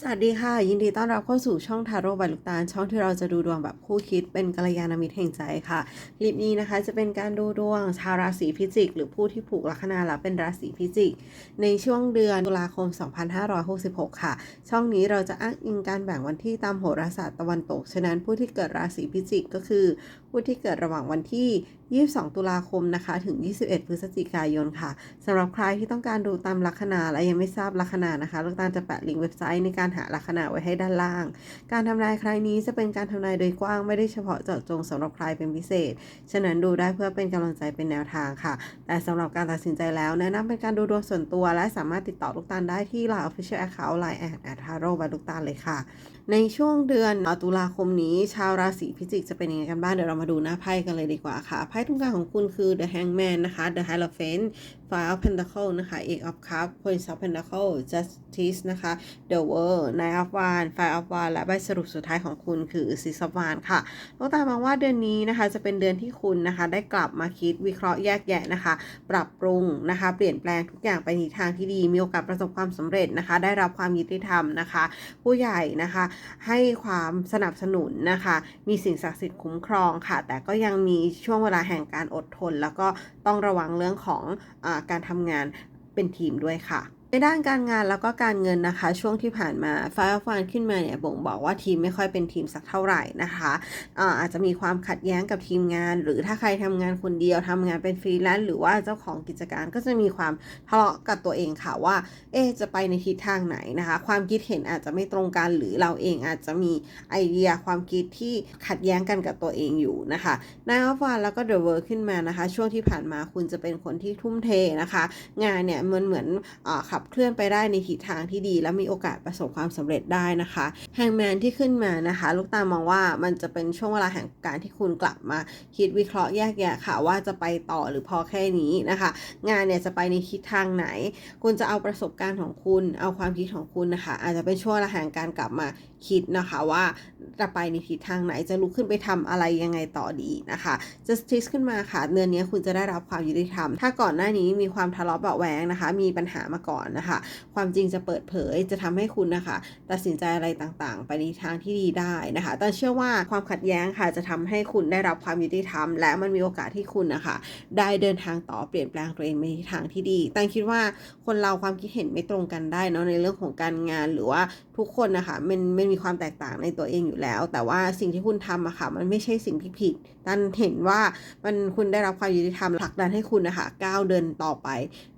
สวัสดีค่ะ ยินดีต้อนรับเข้าสู่ช่องทาโร่ใบลูกตาลช่องที่เราจะดูดวงแบบคู่คิดเป็นกัลยาณมิตรแห่งใจค่ะคลิปนี้นะคะจะเป็นการดูดวงชาวราศีพิจิก หรือผู้ที่ผูกลัคนาและเป็นราศีพิจิก ในช่วงเดือนตุลาคม 2566 ค่ะ ช่องนี้เราจะอ้างอิงการแบ่งวันที่ตามโหราศาสตร์ตะวันตก ฉะนั้นผู้ที่เกิดราศีพิจิกก็คือ ผู้ที่เกิดระหว่างวันที่ 22 ตุลาคมนะคะ ถึง 21 พฤศจิกายนค่ะสำหรับใครที่ต้องการดูตามลัคนาและยังไม่ทราบลัคนานะคะลูกตาลจะแปะลิงก์เว็บไซต์ในการหาลัคนาไว้ให้ด้านล่าง การทำนายครั้งนี้จะเป็นการทำนายโดยกว้างไม่ได้เฉพาะเจาะจงสำหรับใครเป็นพิเศษ ฉะนั้นดูได้เพื่อเป็นกำลังใจเป็นแนวทางค่ะ แต่สำหรับการตัดสินใจแล้วแนะนำเป็นการดูดวงส่วนตัว และสามารถติดต่อลูกตาลได้ที่ Line Official Account Line แอดแอดทาโร่บายลูกตาลเลยค่ะ ในช่วงเดือนตุลาคมนี้ ชาวราศีพิจิกจะเป็นยังไงกันบ้างเดี๋ยวเรามาดูหน้าไพ่กันเลยดีกว่าค่ะไพ่ตรงกลางของคุณคือ The Hangman นะคะ The Hierophant Five of Pentacles นะคะ Eight of Cups Prince of Pentacles Justice นะคะ The World Nine of Wands Five of Wands และใบสรุปสุดท้ายของคุณคือ Six of Wands ค่ะลูกตามองว่าเดือนนี้นะคะจะเป็นเดือนที่คุณนะคะได้กลับมาคิดวิเคราะห์แยกแยะนะคะ ปรับปรุงนะคะ เปลี่ยนแปลงทุกอย่างไปในทางที่ดี มีโอกาสประสบความสำเร็จนะคะ ได้รับความยุติธรรมนะคะ ผู้ใหญ่นะคะให้ความสนับสนุนนะคะ มีสิ่งศักดิ์สิทธิ์คุ้มครองค่ะ แต่ก็ยังมีช่วงเวลาแห่งการอดทน แล้วก็ต้องระวังเรื่องของอาการทำงานเป็นทีมด้วยค่ะ ในด้านการงานแล้วก็การเงินนะคะ ช่วงที่ผ่านมาฟ้าฟานขึ้นมาเนี่ยบ่งบอกว่าทีมไม่ค่อยเป็นทีมสักเท่าไหร่นะคะอาอาจจะมีความขัดแย้งกับทีมงาน หรือถ้าใครทำงานคนเดียวทำงานเป็นฟรีแลนซ์หรือว่าเจ้าของกิจการก็จะมีความทะเลาะกับตัวเองค่ะว่า เอ๊จะไปในทิศทางไหนนะคะ ความคิดเห็นอาจจะไม่ตรงกันหรือเราเองอาจจะมีไอเดียความคิดที่ขัดแย้งกันกับตัวเองอยู่นะคะนายอฟวานแล้วก็เดอะเวิร์ขึ้นมานะคะ ช่วงที่ผ่านมาคุณจะเป็นคนที่ทุ่มเทนะคะ งานเนี่ยมันเหมือนอ่าขับเคลื่อนไปได้ในทิศทางที่ดี และมีโอกาสประสบความสำเร็จได้นะคะแฮงแมนที่ขึ้นมานะคะ ลูกตามองว่ามันจะเป็นช่วงเวลาแห่งการที่คุณกลับมา คิดวิเคราะห์แยกแยะค่ะ ว่าจะไปต่อหรือพอแค่นี้นะคะ งานเนี่ยจะไปในทิศทางไหน คุณจะเอาประสบการณ์ของคุณ เอาความคิดของคุณนะคะ อาจจะเป็นช่วงเวลาแห่งการกลับมาคิดนะคะว่าจะไปในทิศทางไหนจะลุกขึ้นไปทำอะไรยังไงต่อดีนะคะ justice ขึ้นมาค่ะ เดือนนี้คุณจะได้รับความยุติธรรม ถ้าก่อนหน้านี้มีความทะเลาะเบาะแวงนะคะ มีปัญหามาก่อนนะคะ ความจริงจะเปิดเผยจะทำให้คุณนะคะ ตัดสินใจอะไรต่างๆ ไปในทางที่ดีได้นะคะ แต่เชื่อว่าความขัดแย้งค่ะจะทำให้คุณได้รับความยุติธรรม และมันมีโอกาสที่คุณนะคะ ได้เดินทางต่อเปลี่ยนแปลงตัวเองไปในทางที่ดีแต่คิดว่าคนเราความคิดเห็นไม่ตรงกันได้เนาะในเรื่องของการงานหรือว่าทุกคนนะคะมันมันมีความแตกต่างในตัวเองอยู่แล้ว แต่ว่าสิ่งที่คุณทำอะค่ะ มันไม่ใช่สิ่งที่ผิด ดันเห็นว่ามันคุณได้รับความยุติธรรมผลักดันให้คุณนะคะก้าวเดินต่อไป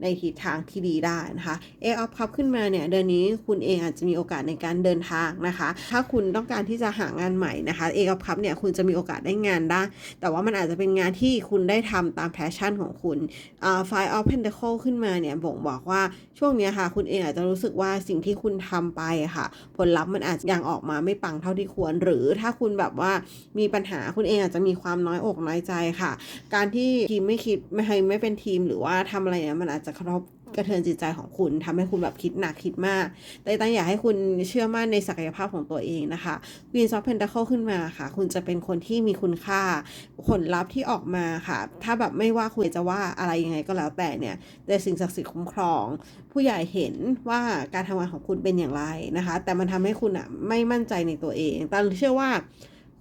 ในทิศทางที่ดีได้นะคะเอออฟคัพขึ้นมาเนี่ยเดือนนี้คุณเองอาจจะมีโอกาสในการเดินทางนะคะ ถ้าคุณต้องการที่จะหางานใหม่นะคะเอออฟคัพเนี่ยคุณจะมีโอกาสได้งานได้ แต่ว่ามันอาจจะเป็นงานที่คุณได้ทำตามแพชชั่นของคุณไฟออฟเพนเดคขึ้นมาเนี่ยบ่งบอกว่าช่วงนี้ค่ะ คุณเองอาจจะรู้สึกว่าสิ่งที่คุณทำไปค่ะ ผลลัพธ์มันอาจจะยังออกมาไม่ปังเท่าที่ควร หรือถ้าคุณแบบว่ามีปัญหาคุณเองอาจจะมีความน้อยอกน้อยใจค่ะ การที่ทีมไม่คิดไม่ให้ไม่เป็นทีมหรือว่าทำอะไรเนี่ยมันอาจจะกระทบกระเทือนจิตใจของคุณทำให้คุณแบบคิดหนักคิดมาก แต่ตั้งอยากให้คุณเชื่อมั่นในศักยภาพของตัวเองนะคะ Queen of Pentacle ขึ้นมาค่ะ คุณจะเป็นคนที่มีคุณค่า ผลลัพธ์ที่ออกมาค่ะ ถ้าแบบไม่ว่าคุณจะว่าอะไรยังไงก็แล้วแต่เนี่ย แต่สิ่งศักดิ์สิทธิ์คุ้มครอง ผู้ใหญ่เห็นว่าการทำงานของคุณเป็นอย่างไรนะคะ แต่มันทำให้คุณอะไม่มั่นใจในตัวเองแต่เชื่อว่า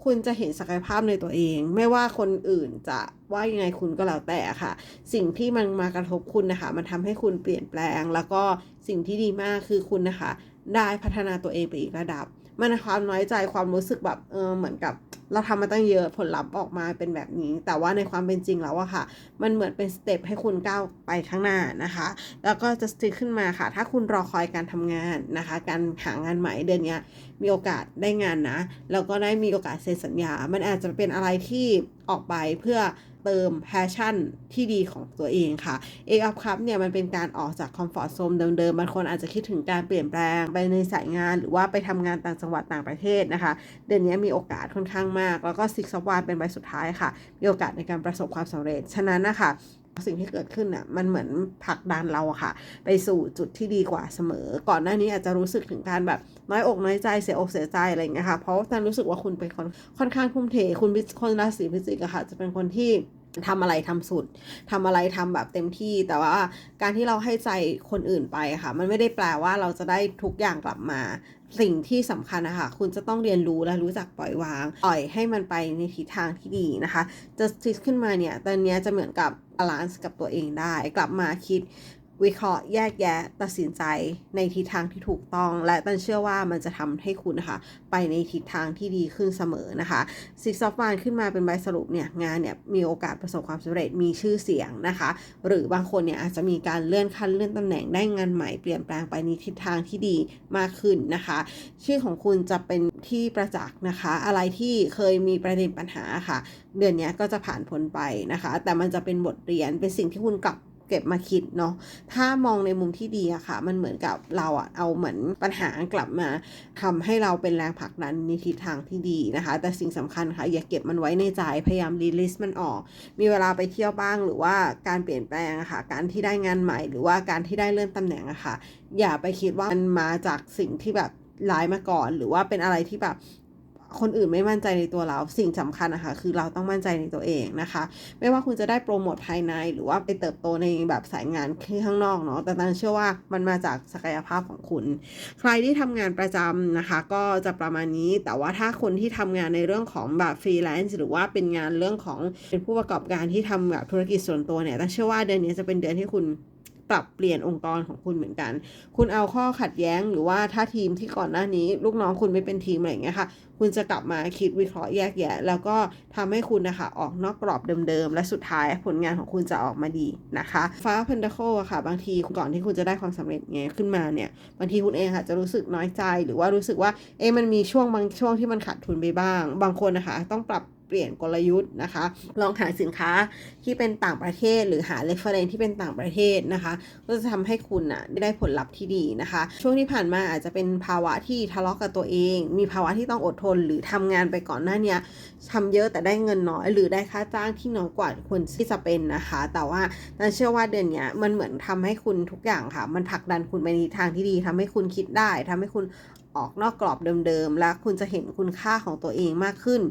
คุณจะเห็นศักยภาพในตัวเอง ไม่ว่าคนอื่นจะว่ายังไงคุณก็แล้วแต่ค่ะ สิ่งที่มันมากระทบคุณนะคะ มันทำให้คุณเปลี่ยนแปลง แล้วก็สิ่งที่ดีมากคือคุณนะคะ ได้พัฒนาตัวเองไปอีกระดับ มันความน้อยใจความรู้สึกแบบเออเหมือนกับ เราทำมาตั้งเยอะผลลัพธ์ออกมาเป็นแบบนี้ แต่ว่าในความเป็นจริงแล้วอะค่ะ มันเหมือนเป็นสเต็ปให้คุณก้าวไปข้างหน้านะคะ แล้วก็จะสติขึ้นมาค่ะ ถ้าคุณรอคอยการทำงานนะคะ การหางานใหม่เดือนนี้มีโอกาสได้งานนะแล้วก็ได้มีโอกาสเซ็นสัญญา มันอาจจะเป็นอะไรที่ ออกไปเพื่อเติมแพชชั่นที่ดีของตัวเองค่ะเออัพครัพเนี่ยมันเป็นการออกจากคอมฟอร์ทโซนเดิมๆบางคนอาจจะคิดถึงการเปลี่ยนแปลงไปในสายงาน หรือว่าไปทำงานต่างจังหวัดต่างประเทศนะคะ เดือนนี้มีโอกาสค่อนข้างมาก แล้วก็ซิกซ์วานเป็นใบสุดท้ายค่ะ มีโอกาสในการประสบความสำเร็จ ฉะนั้นนะคะ สิ่งที่เกิดขึ้นน่ะมันเหมือนผลักดันเราอะค่ะ ไปสู่จุดที่ดีกว่าเสมอ ก่อนหน้านี้อาจจะรู้สึกถึงการแบบน้อยอกน้อยใจเสียอกเสียใจอะไรอย่างเงี้ยค่ะเพราะตันรู้สึกว่าคุณเป็นคนค่อนข้างทุ่มเทคุณเป็นคนราศีพิจิกอะค่ะ จะเป็นคนที่ ทำอะไรทำสุดทำอะไรทำแบบเต็มที่ แต่ว่าการที่เราให้ใจคนอื่นไปค่ะ มันไม่ได้แปลว่าเราจะได้ทุกอย่างกลับมา สิ่งที่สำคัญนะคะคุณจะต้องเรียนรู้และรู้จักปล่อยวาง ปล่อยให้มันไปในทิศทางที่ดีนะคะ จะคิดขึ้นมาเนี่ย ตอนนี้จะเหมือนกับบาลานซ์กับตัวเองได้ กลับมาคิด วิเคราะห์แยกแยะตัดสินใจในทิศทางที่ถูกต้อง และตันเชื่อว่ามันจะทำให้คุณนะคะไปในทิศทางที่ดีขึ้นเสมอนะคะ Six of Wands ขึ้นมาเป็นใบสรุปเนี่ยงานเนี่ยมีโอกาสประสบความสำเร็จมีชื่อเสียงนะคะ หรือบางคนเนี่ยอาจจะมีการเลื่อนขั้นเลื่อนตำแหน่งได้งานใหม่เปลี่ยนแปลงไปในทิศทางที่ดีมากขึ้นนะคะ ชื่อของคุณจะเป็นที่ประจักษ์นะคะ อะไรที่เคยมีประเด็นปัญหาค่ะ เดือนนี้ก็จะผ่านพ้นไปนะคะ แต่มันจะเป็นบทเรียนเป็นสิ่งที่คุณกลับ เก็บมาคิดเนาะถ้ามองในมุมที่ดีอะค่ะ มันเหมือนกับเราอะเอาเหมือนปัญหากลับมาทำให้เราเป็นแรงผลักดันในทิศทางที่ดีนะคะ แต่สิ่งสำคัญค่ะ อย่าเก็บมันไว้ในใจพยายามรีลิสมันออก มีเวลาไปเที่ยวบ้างหรือว่าการเปลี่ยนแปลงอะค่ะ การที่ได้งานใหม่ หรือว่าการที่ได้เลื่อนตำแหน่งอะค่ะ อย่าไปคิดว่ามันมาจากสิ่งที่แบบร้ายมาก่อน หรือว่าเป็นอะไรที่แบบ คนอื่นไม่มั่นใจในตัวเราสิ่งสำคัญนะคะคือเราต้องมั่นใจในตัวเองนะคะ ไม่ว่าคุณจะได้โปรโมทภายใน หรือว่าไปเติบโตในแบบสายงานที่ข้างนอกเนาะแต่ตันเชื่อว่ามันมาจากศักยภาพของคุณ ใครที่ทำงานประจำนะคะ ก็จะประมาณนี้แต่ว่าถ้าคนที่ทำงานในเรื่องของแบบฟรีแลนซ์หรือว่าเป็นงานเรื่องของเป็นผู้ประกอบการที่ทำแบบธุรกิจส่วนตัวเนี่ยตันเชื่อว่าเดือนนี้จะเป็นเดือนที่คุณ ปรับเปลี่ยนองค์กรของคุณเหมือนกัน คุณเอาข้อขัดแย้งหรือว่าถ้าทีมที่ก่อนหน้านี้ ลูกน้องคุณไม่เป็นทีมอะไรเงี้ยค่ะ คุณจะกลับมาคิดวิเคราะห์แยกแยะ แล้วก็ทำให้คุณนะคะออกนอกกรอบเดิมๆ และสุดท้ายผลงานของคุณจะออกมาดีนะคะฟ้าเพนดโคอะค่ะ บางทีก่อนที่คุณจะได้ความสำเร็จเงี้ยขึ้นมาเนี่ยบางทีคุณเองค่ะจะรู้สึกน้อยใจหรือว่ารู้สึกว่าเอ๊ะมันมีช่วงบางช่วงที่มันขาดทุนไปบ้าง บางคนนะคะต้องปรับ เปลี่ยนกลยุทธ์นะคะ ลองหาสินค้าที่เป็นต่างประเทศ หรือหา reference ที่เป็นต่างประเทศนะคะ ก็จะทำให้คุณอะได้ผลลัพธ์ที่ดีนะคะ ช่วงที่ผ่านมาอาจจะเป็นภาวะที่ทะเลาะกับตัวเอง มีภาวะที่ต้องอดทน หรือทำงานไปก่อนหน้านี้ทำเยอะแต่ได้เงินน้อย หรือได้ค่าจ้างที่น้อยกว่าควรที่จะเป็นนะคะ แต่ว่านันเชื่อว่าเดือนนี้มันเหมือนทำให้คุณทุกอย่างค่ะ มันผลักดันคุณไปในทางที่ดีทำให้คุณคิดได้ทำให้คุณ ออกนอกกรอบเดิมๆ และคุณจะเห็นคุณค่าของตัวเองมากขึ้น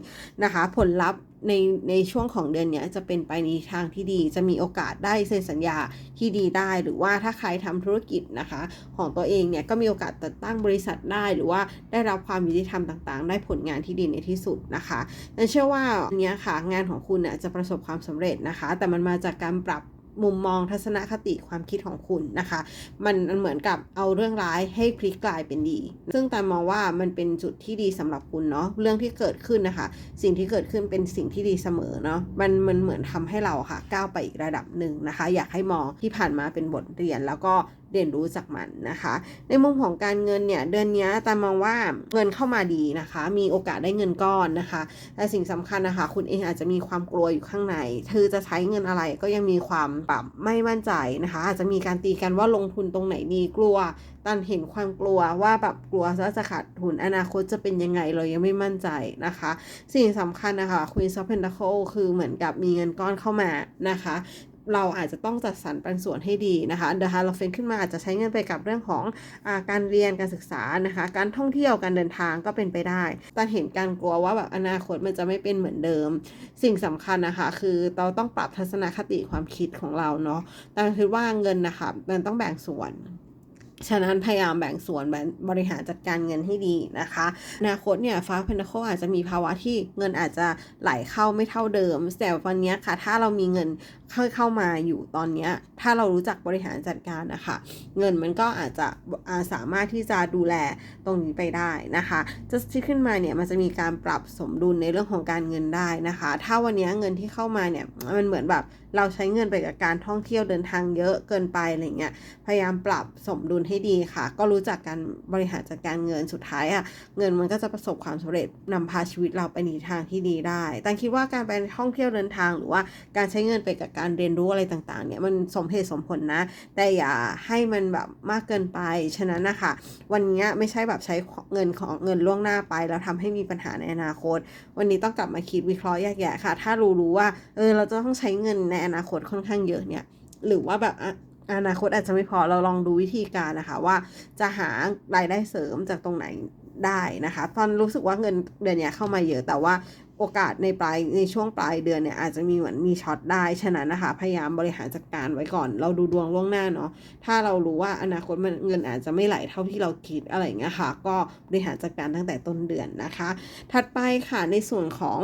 นะคะ ผลลัพธ์ในในช่วงของเดือนนี้จะเป็นไปในทางที่ดี จะมีโอกาสได้เซ็นสัญญาที่ดีได้ หรือว่าถ้าใครทำธุรกิจนะคะ ของตัวเองเนี่ยก็มีโอกาสจัดตั้งบริษัทได้ หรือว่าได้รับความยุติธรรมต่างๆ ได้ผลงานที่ดีในที่สุดนะคะนั่นเชื่อว่าอันเนี้ยค่ะงานของคุณเนี่ยจะประสบความสำเร็จนะคะ แต่มันมาจากการปรับ มุมมองทัศนคติความคิดของคุณนะคะมันมันเหมือนกับเอาเรื่องร้ายให้พลิกกลายเป็นดี ซึ่งแต่มองว่ามันเป็นจุดที่ดีสำหรับคุณเนาะเรื่องที่เกิดขึ้นนะคะ สิ่งที่เกิดขึ้นเป็นสิ่งที่ดีเสมอเนาะมันมันเหมือนทำให้เราค่ะก้าวไปอีกระดับหนึ่งนะคะ อยากให้มองที่ผ่านมาเป็นบทเรียนแล้วก็เรียนรู้จากมันนะคะ ในมุมของการเงินเนี่ยเดือนนี้ต่มองว่าเงินเข้ามาดีนะคะ มีโอกาสได้เงินก้อนนะคะ แต่สิ่งสำคัญนะคะ คุณเองอาจจะมีความกลัวอยู่ข้างในเธอจะใช้เงินอะไรก็ยังมีความแบบไม่มั่นใจนะคะ อาจจะมีการตีกันว่าลงทุนตรงไหนดีกลัวตันเห็นความกลัวว่าแบบกลัวว่าจะขาดทุนอนาคตจะเป็นยังไงเรายังไม่มั่นใจนะคะ สิ่งสำคัญนะคะ Queen of Pentacles คือเหมือนกับมีเงินก้อนเข้ามานะคะ เราอาจจะต้องจัดสรรปันส่วนให้ดีนะคะ The Hierophant ขึ้นมาอาจจะใช้เงินไปกับเรื่องของอการเรียนการศึกษานะคะ การท่องเที่ยวการเดินทางก็เป็นไปได้แต่เห็นการกลัวว่าแบบอนาคตมันจะไม่เป็นเหมือนเดิม สิ่งสำคัญนะคะ คือเราต้องปรับทัศนคติความคิดของเราเนาะแต่คิดว่าเงินนะคะมันต้องแบ่งส่วนฉะนั้นพยายามแบ่งส่วนบริหารจัดการเงินให้ดีนะคะอนาคตเนี่ยฟ้าเพนโคอาจจะมีภาวะที่เงินอาจจะไหลเข้าไม่เท่าเดิม แต่วันนี้ค่ะถ้าเรามีเงินเข้าเข้ามาอยู่ตอนนี้ถ้าเรารู้จักบริหารจัดการนะคะเงินมันก็อาจจะาสามารถที่จะดูแลตรงนี้ไปได้นะคะจะที่ขึ้นมาเนี่ยมันจะมีการปรับสมดุลในเรื่องของการเงินได้นะคะ ถ้าวันนี้เงินที่เข้ามาเนี่ยมันเหมือนแบบเราใช้เงินไปกับการท่องเที่ยวเดินทางเยอะเกินไปอะไรเงี้ยพยายามปรับสมดุลให้ดีค่ะ ก็รู้จักการบริหารจัดการเงินสุดท้ายอะ่ะเงินมันก็จะประสบความสำเร็จนำพาชีวิตเราไปในทางที่ดีได้แต่คิดว่าการไปท่องเที่ยวเดินทางหรือว่าการใช้เงินไปกับการเรียนรู้อะไรต่างๆเนี่ยมันสมเหตุสมผลนะ แต่อย่าให้มันแบบมากเกินไป ฉะนั้นนะคะวันนี้ไม่ใช่แบบใช้เงินของเงินล่วงหน้าไป แล้วทำให้มีปัญหาในอนาคต วันนี้ต้องกลับมาคิดวิเคราะห์แยกแยะค่ะ ถ้ารู้รู้ว่าเออเราจะต้องใช้เงินในอนาคตค่อนข้างเยอะเนี่ยหรือว่าแบบอนาคตอาจจะไม่พอเราลองดูวิธีการนะคะว่าจะหารายได้เสริมจากตรงไหนได้นะคะ ตอนรู้สึกว่าเงินเดือนนี้เข้ามาเยอะแต่ว่า โอกาสในปลายในช่วงปลายเดือนเนี่ยอาจจะมีเหมือนมีช็อตได้ฉะนั้นนะคะ พยายามบริหารจัดการไว้ก่อน เราดูดวงล่วงหน้าเนาะถ้าเรารู้ว่าอนาคตมันเงินอาจจะไม่ไหลเท่าที่เราคิดอะไรเงี้ยค่ะ ก็บริหารจัดการตั้งแต่ต้นเดือนนะคะ ถัดไปค่ะในส่วนของ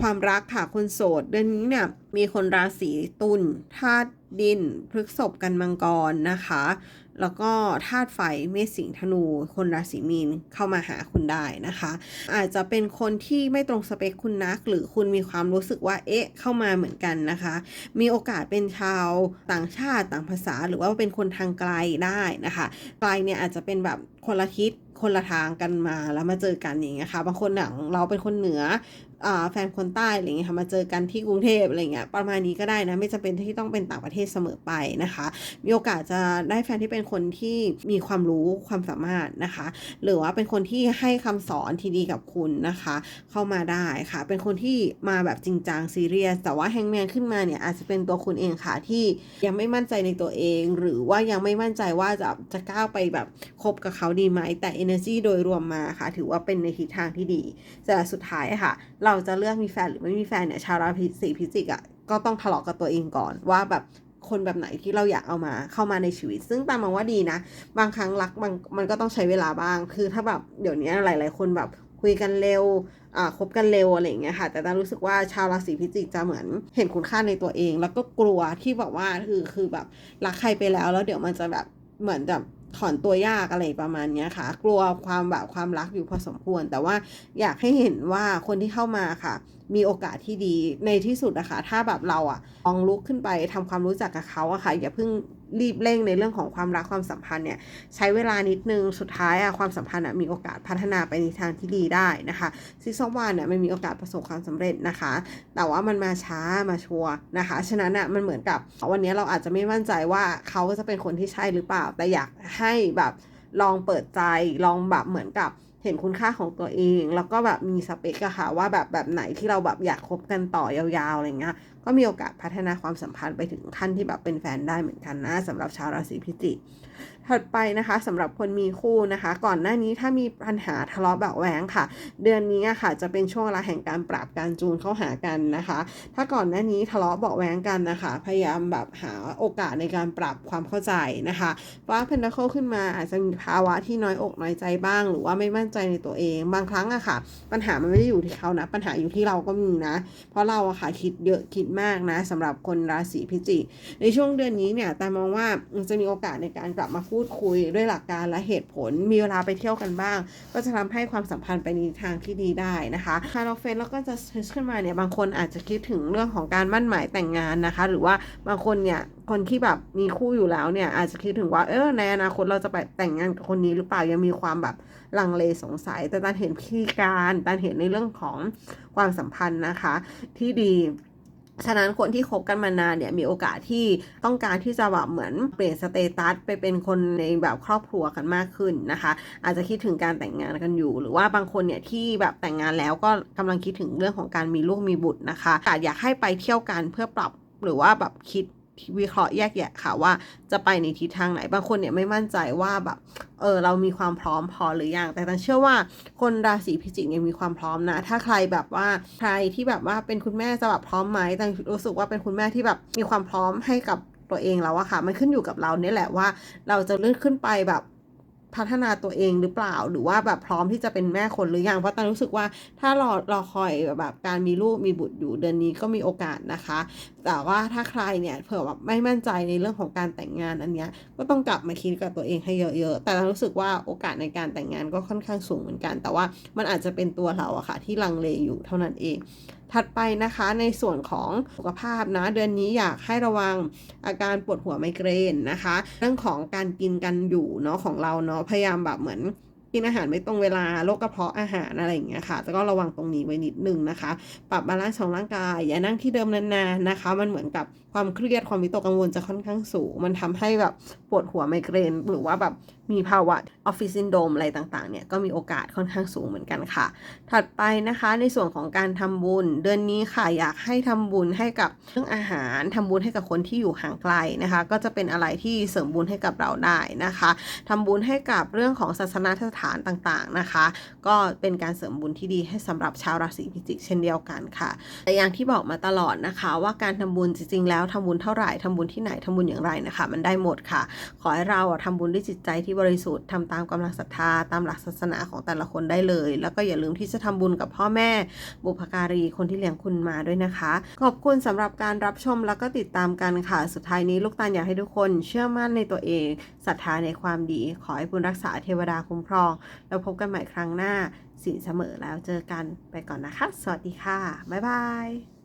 ความรักค่ะคนโสด เดือนนี้เนี่ยมีคนราศีตุลธาตุดินพฤกษภกันมังกรนะคะ แล้วก็ธาตุไฟเมษสิงธนู คนราศีมีนเข้ามาหาคุณได้นะคะ อาจจะเป็นคนที่ไม่ตรงสเปคคุณนัก หรือคุณมีความรู้สึกว่าเอ๊ะเข้ามาเหมือนกันนะคะ มีโอกาสเป็นชาวต่างชาติต่างภาษา หรือว่าเป็นคนทางไกลได้นะคะไกลเนี่ยอาจจะเป็นแบบคนละทิศคนละทางกันมาแล้วมาเจอกันอย่างเงี้ยค่ะบางคนอย่างเราเป็นคนเหนือแฟนคนใต้อะไรเงี้ยค่ะมาเจอกันที่กรุงเทพอะไรเงี้ยประมาณนี้ก็ได้นะไม่จำเป็นที่ต้องเป็นต่างประเทศเสมอไปนะคะ มีโอกาสจะได้แฟนที่เป็นคนที่มีความรู้ความสามารถนะคะ หรือว่าเป็นคนที่ให้คำสอนที่ดีกับคุณนะคะ เข้ามาได้ค่ะ เป็นคนที่มาแบบจริงจังซีเรียสแต่ว่าแฮงแมนขึ้นมาเนี่ยอาจจะเป็นตัวคุณเองค่ะที่ยังไม่มั่นใจในตัวเอง หรือว่ายังไม่มั่นใจว่าจะจะก้าวไปแบบคบกับเขาดีไหมแต่ energy โดยรวมมาค่ะ ถือว่าเป็นในทิศทางที่ดีแต่สุดท้ายค่ะเราจะเลือกมีแฟนหรือไม่มีแฟนเนี่ยชาวราศีพิจิกอะก็ต้องทะเลาะกับตัวเองก่อนว่าแบบคนแบบไหนที่เราอยากเอามาเข้ามาในชีวิต ซึ่งตามมองว่าดีนะ บางครั้งรักบางมันก็ต้องใช้เวลาบ้าง คือถ้าแบบเดี๋ยวนี้หลาย ๆ คนแบบคุยกันเร็ว อ่าคบกันเร็วอะไรอย่างเงี้ยค่ะ แต่ตารู้สึกว่าชาวราศีพิจิกจะเหมือนเห็นคุณค่าในตัวเอง แล้วก็กลัวที่แบบว่าคือคือแบบรักใครไปแล้วแล้วเดี๋ยวมันจะแบบเหมือนแบบ ถอนตัวยากอะไรประมาณนี้ค่ะ กลัวความแบบความรักอยู่พอสมควร แต่ว่าอยากให้เห็นว่าคนที่เข้ามาค่ะ มีโอกาสที่ดีในที่สุดนะคะถ้าแบบเราอะลองลุกขึ้นไปทำความรู้จักกับเขาอะค่ะอย่าเพิ่ง รีบเร่งในเรื่องของความรักความสัมพันธ์เนี่ยใช้เวลานิดนึงสุดท้ายอะความสัมพันธ์อะมีโอกาสพัฒนาไปในทางที่ดีได้นะคะซิซอวานเนี่ยมันมีโอกาสประสบความสำเร็จนะคะ แต่ว่ามันมาช้ามาชัวร์นะคะฉะนั้นอะมันเหมือนกับวันนี้เราอาจจะไม่มั่นใจว่าเขาจะเป็นคนที่ใช่หรือเปล่า แต่อยากให้แบบลองเปิดใจลองแบบเหมือนกับ เห็นคุณค่าของตัวเอง แล้วก็แบบมีสเปคอะค่ะว่าแบบแบบไหนที่เราแบบอยากคบกันต่อยาวๆอะไรเงี้ยก็มีโอกาสพัฒนาความสัมพันธ์ไปถึงขั้นที่แบบเป็นแฟนได้เหมือนกันนะสำหรับชาวราศีพิจิกถัดไปนะคะสำหรับคนมีคู่นะคะ ก่อนหน้านี้ถ้ามีปัญหาทะเลาะเบาแหวงค่ะ เดือนนี้ค่ะ จะเป็นช่วงเวลาแห่งการปรับการจูนเข้าหากันนะคะ ถ้าก่อนหน้านี้ทะเลาะเบาแหวงกันนะคะ พยายามแบบหาโอกาสในการปรับความเข้าใจนะคะว่าเพนนัคเขึ้นมาอาจจะมีภาวะที่น้อยอกน้อยใจบ้าง หรือว่าไม่มั่นใจในตัวเอง บางครั้งอะค่ะ ปัญหามันไม่ได้อยู่ที่เขานะ ปัญหาอยู่ที่เราก็มีนะ เพราะเราอะค่ะคิดเยอะคิดมากนะสำหรับคนราศีพิจิกในช่วงเดือนนี้เนี่ยแต่มองว่าจะมีโอกาสในการกลับมาพูดคุยด้วยหลักการและเหตุผล มีเวลาไปเที่ยวกันบ้าง ก็จะทำให้ความสัมพันธ์ไปในทางที่ดีได้นะคะคาร์ลเฟนแล้วก็จะขึ้นมาเนี่ยบางคนอาจจะคิดถึงเรื่องของการมั่นหมายแต่งงานนะคะ หรือว่าบางคนเนี่ย คนที่แบบมีคู่อยู่แล้วเนี่ย อาจจะคิดถึงว่า เออในอนาคตเราจะไปแต่งงานกับคนนี้หรือเปล่ายังมีความแบบลังเลสงสัย แต่ตานเห็นพิธีการตานเห็นในเรื่องของความสัมพันธ์นะคะ ที่ดีฉะนั้นคนที่คบกันมานานเนี่ยมีโอกาสที่ต้องการที่จะแบบเหมือนเปลี่ยนสเตตัสไปเป็นคนในแบบครอบครัวกันมากขึ้นนะคะ อาจจะคิดถึงการแต่งงานกันอยู่ หรือว่าบางคนเนี่ยที่แบบแต่งงานแล้วก็กำลังคิดถึงเรื่องของการมีลูกมีบุตรนะคะอาจอยากให้ไปเที่ยวกันเพื่อปรับหรือว่าแบบคิด วิเคราะห์แยกแยะค่ะว่าจะไปในทิศทางไหน บางคนเนี่ยไม่มั่นใจว่าแบบเออเรามีความพร้อมพอหรือยัง แต่ตันเชื่อว่าคนราศีพิจิกเนี่ยมีความพร้อมนะ ถ้าใครแบบว่าใครที่แบบว่าเป็นคุณแม่จะแบบพร้อมไหมตันรู้สึกว่าเป็นคุณแม่ที่แบบมีความพร้อมให้กับตัวเองแล้วอะค่ะ มันขึ้นอยู่กับเราเนี่ยแหละว่า เราจะเลื่อนขึ้นไปแบบพัฒนาตัวเองหรือเปล่า หรือว่าแบบพร้อมที่จะเป็นแม่คนหรือยังเพราะตันรู้สึกว่าถ้ารอรอคอยแบบการมีลูกมีบุตรอยู่เดือนนี้ก็มีโอกาสนะคะ แต่ว่าถ้าใครเนี่ยเผื่อแบบไม่มั่นใจในเรื่องของการแต่งงานอันเนี้ยก็ต้องกลับมาคิดกับตัวเองให้เยอะๆ แต่เรารู้สึกว่าโอกาสในการแต่งงานก็ค่อนข้างสูงเหมือนกัน แต่ว่ามันอาจจะเป็นตัวเราอะค่ะที่ลังเลอยู่เท่านั้นเอง ถัดไปนะคะในส่วนของสุขภาพนะ เดือนนี้อยากให้ระวังอาการปวดหัวไมเกรนนะคะ เรื่องของการกินกันอยู่เนาะของเราเนาะพยายามแบบเหมือน กินอาหารไม่ตรงเวลาโรคกระเพาะอาหารอะไรอย่างเงี้ยค่ะแต่ก็ระวังตรงนี้ไว้นิดนึงนะคะ ปรับบาลานซ์ของร่างกายอย่านั่งที่เดิมนานๆนะคะ มันเหมือนกับ ความเครียดความวิตกกังวลจะค่อนข้างสูง มันทำให้แบบปวดหัวไมเกรน หรือว่าแบบมีภาวะออฟฟิศซินโดมอะไรต่างๆเนี่ยก็มีโอกาสค่อนข้างสูงเหมือนกันค่ะ ถัดไปนะคะในส่วนของการทำบุญ เดือนนี้ค่ะอยากให้ทำบุญให้กับเรื่องอาหารทำบุญให้กับคนที่อยู่ห่างไกลนะคะ ก็จะเป็นอะไรที่เสริมบุญให้กับเราได้นะคะทำบุญให้กับเรื่องของศาสนาสฐานต่างๆนะคะ ก็เป็นการเสริมบุญที่ดีให้สำหรับชาวราศีพิจิกเช่นเดียวกันค่ะแต่อย่างที่บอกมาตลอดนะคะ ว่าการทำบุญจริงๆแล้วทำบุญเท่าไหร่ทำบุญที่ไหนทำบุญอย่างไรนะคะ มันได้หมดค่ะ ขอให้เราอะทำบุญด้วยจิตใจที่บริสุทธิ์ทำตามกำลังศรัทธาตามหลักศาสนาของแต่ละคนได้เลย แล้วก็อย่าลืมที่จะทำบุญกับพ่อแม่ บุพการีคนที่เลี้ยงคุณมาด้วยนะคะ ขอบคุณสำหรับการรับชมแล้วก็ติดตามกันค่ะ สุดท้ายนี้ลูกตาลอยากให้ทุกคนเชื่อมั่นในตัวเองศรัทธาในความดี ขอให้บุญรักษาเทวดาคุ้มครอง แล้วพบกันใหม่ครั้งหน้าสินเสมอแล้วเจอกันไปก่อนนะคะ สวัสดีค่ะ บ๊ายบาย